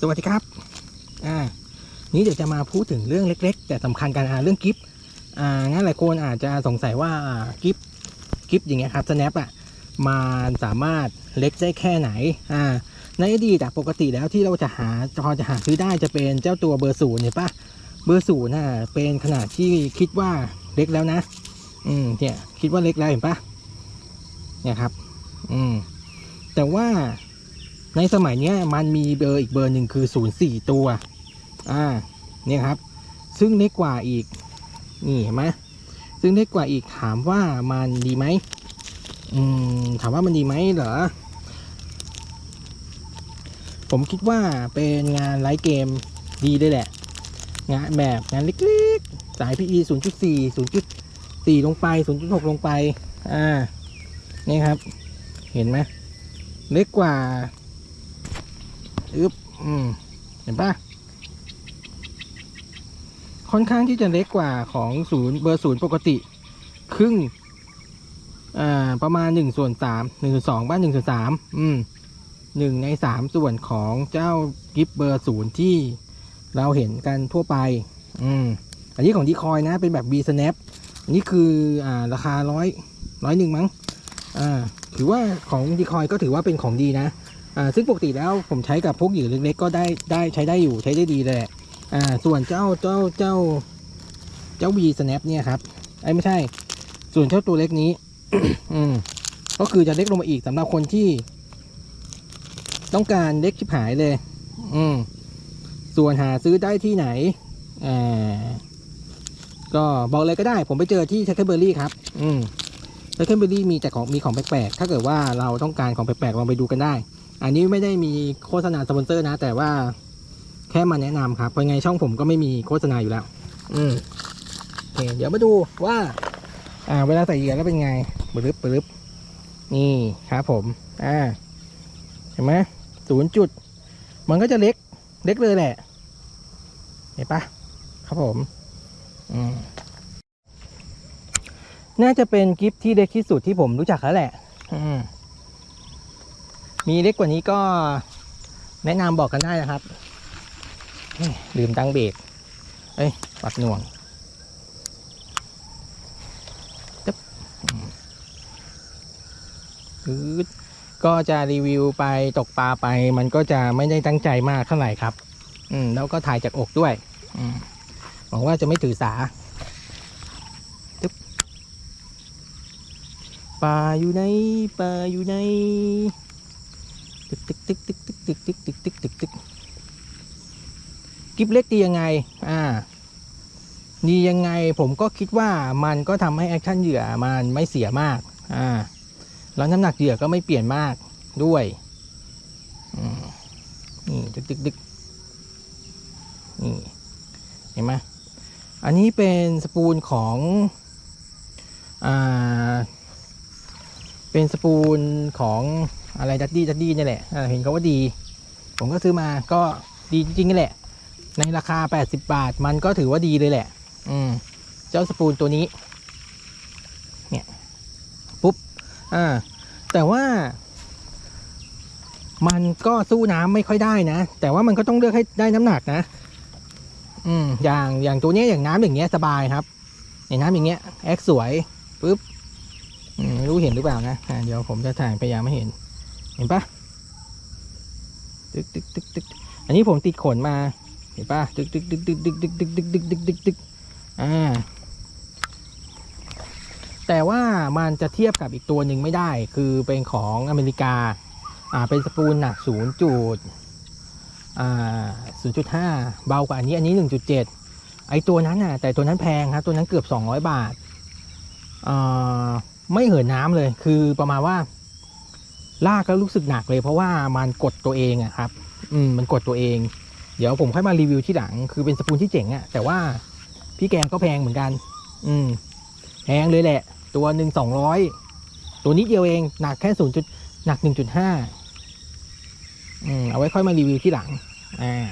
สวัสดีครับ อ่า นี้เดี๋ยวจะมาพูดถึงเรื่องเล็ก ๆ แต่สำคัญกันอ่าเรื่องกิฟต์อ่า งั้นหลายคนอาจจะสงสัยว่ากิฟต์กิฟต์อย่างเงี้ยครับ snap อะ มันสามารถเล็กได้แค่ไหน อ่า ในอดีตปกติแล้วที่เราจะหาพอจะหาซื้อได้จะเป็นเจ้าตัวเบอร์ศูนย์เห็นปะเบอร์ศูนย์น่ะ เป็นขนาดที่คิดว่าเล็กแล้วนะ อืม เนี่ย คิดว่าเล็กแล้วเห็นปะเนี่ยครับ อืม แต่ว่า ในสมัยนี้มันมีเบอร์อีกเบอร์หนึ่งคือศูนย์สี่ตัว อ่า เนี่ยครับ ซึ่งเล็กกว่าอีก นี่เห็นไหมซึ่งเล็กกว่าอีกถามว่ามันดีไหมอืม ถามว่ามันดีไหมเหรอ ผมคิดว่าเป็นงานไลฟ์เกมดีเลยแหละ งานแบบงานเล็กๆ สาย PE 0.4 0.4 ลงไป 0.6 ลงไป อ่า นี่ครับ เห็นไหมเล็กกว่า อึบอืมเห็นปะค่อนข้างที่จะเล็กกว่าของศูนย์เบอร์ศูนย์ปกติ ครึ่งอ่าประมาณหนึ่งส่วนสามหนึ่งส่วนสองบ้านหนึ่งส่วนสามอืมหนึ่งในสามส่วนของเจ้ากิฟเบอร์ศูนย์ที่เราเห็นกันทั่วไป อืมอันนี้ของดีคอยนะ เป็นแบบ B snap อันนี้คืออ่าราคาร้อยร้อยหนึ่งมั้งอ่าถือว่าของดีคอยก็ถือว่าเป็นของดีนะ ซึ่งปกติแล้วผมใช้กับพวกเหยื่อเล็กๆก็ได้ได้ใช้ได้อยู่ใช้ได้ดีเลยอ่าส่วนเจ้าเจ้าเจ้าเจ้า V snap เนี่ยครับไอ้ไม่ใช่ ส่วนเจ้าตัวเล็กนี้ อืมก็คือจะเล็กลงมาอีกสำหรับคนที่ต้องการเล็กชิบหายเลย อืม ส่วนหาซื้อได้ที่ไหนอ่าก็บอกเลยก็ได้ ผมไปเจอที่เทคเบอรี่ครับ อืมเทคเบอรี่มีแต่ของมีของแปลกๆ ถ้าเกิดว่าเราต้องการของแปลกๆลองไปดูกันได้ อันนี้ไม่ได้มีโฆษณาสปอนเซอร์นะ แต่ว่าแค่มาแนะนำครับเพราะไงช่องผมก็ไม่มีโฆษณาอยู่แล้ว อืมโอเค เดี๋ยวมาดูว่า อ่า เวลาใส่เหยื่อแล้วเป็นไงปรึบปรึบนี่ครับผม อ่า เห็นไหมศูนย์จุด มันก็จะเล็ก เล็กเลยแหละ เห็นปะครับผม อืม น่าจะเป็นกิฟที่เล็กที่สุดที่ผมรู้จักแล้วแหละ อืม มีเล็กกว่านี้ก็แนะนำบอกกันได้นะครับลืมตั้งเบรกเอ้ยปัดหน่วงตึ๊บอืมอืดก็จะรีวิวไปตกปลาไปมันก็จะไม่ได้ตั้งใจมากเท่าไหร่ครับ อืมแล้วก็ถ่ายจากอกด้วย อืมหวังว่าจะไม่ถือสาปลาอยู่ในปลาอยู่ใน ตึกตึกตึกตึกตึกตึกตึกตึกตึกตึกตึกกิฟเล็กดียังไง อ่าดียังไงผมก็คิดว่ามันก็ทำให้แอคชั่นเหยื่อมันไม่เสียมาก อ่า แล้วน้ำหนักเหยื่อก็ไม่เปลี่ยนมากด้วยอืมนี่ตึกตึกตึกนี่ เห็นไหมอันนี้เป็นสปูลของ อ่า เป็นสปูลของอะไรดัดดี้ดัดดี้นี่แหละเห็นเขาว่าดี ผมก็ซื้อมาก็ดีจริงๆนี่แหละ ในราคา 80 บาทมันก็ถือว่าดีเลยแหละ อืม เจ้าสปูลตัวนี้ เนี่ย ปุ๊บ อ่า แต่ว่า มันก็สู้น้ำไม่ค่อยได้นะ แต่ว่ามันก็ต้องเลือกให้ได้น้ำหนักนะ อืม อย่างอย่างตัวเนี้ยอย่างน้ำอย่างเงี้ยสบายครับ อย่างน้ำอย่างเงี้ยแอคสวยปุ๊บ ไม่รู้เห็นหรือเปล่านะเดี๋ยวผมจะถ่ายพยายามไม่เห็น เห็นปะตึกตึกตึกตึกอันนี้ผมติดขนมา เห็นปะตึกตึกตึกตึกตึกตึกตึกตึกตึกตึกตึกตึกอ่า แต่ว่ามันจะเทียบกับอีกตัวหนึ่งไม่ได้ คือเป็นของอเมริกา อ่า เป็นสปูลหนักศูนย์จุดอ่าศูนย์จุดห้าเบากว่าอันนี้ อันนี้หนึ่งจุดเจ็ดไอตัวนั้นน่ะ แต่ตัวนั้นแพงครับ ตัวนั้นเกือบสองร้อยบาทอ่า ไม่เหินน้ำเลย คือประมาณว่าลากแล้วรู้สึกหนักเลย เพราะว่ามันกดตัวเองอะครับ อืมมันกดตัวเอง เดี๋ยวผมค่อยมารีวิวที่หลัง คือเป็นสปูนที่เจ๋งอะแต่ว่าพี่แกงก็แพงเหมือนกัน อืมแพงเลยแหละ ตัวหนึ่งสองร้อยตัวนิดเดียวเองหนักแค่ศูนย์จุดหนักหนึ่งจุดห้าอืมเอาไว้ค่อยมารีวิวที่หลัง อ่า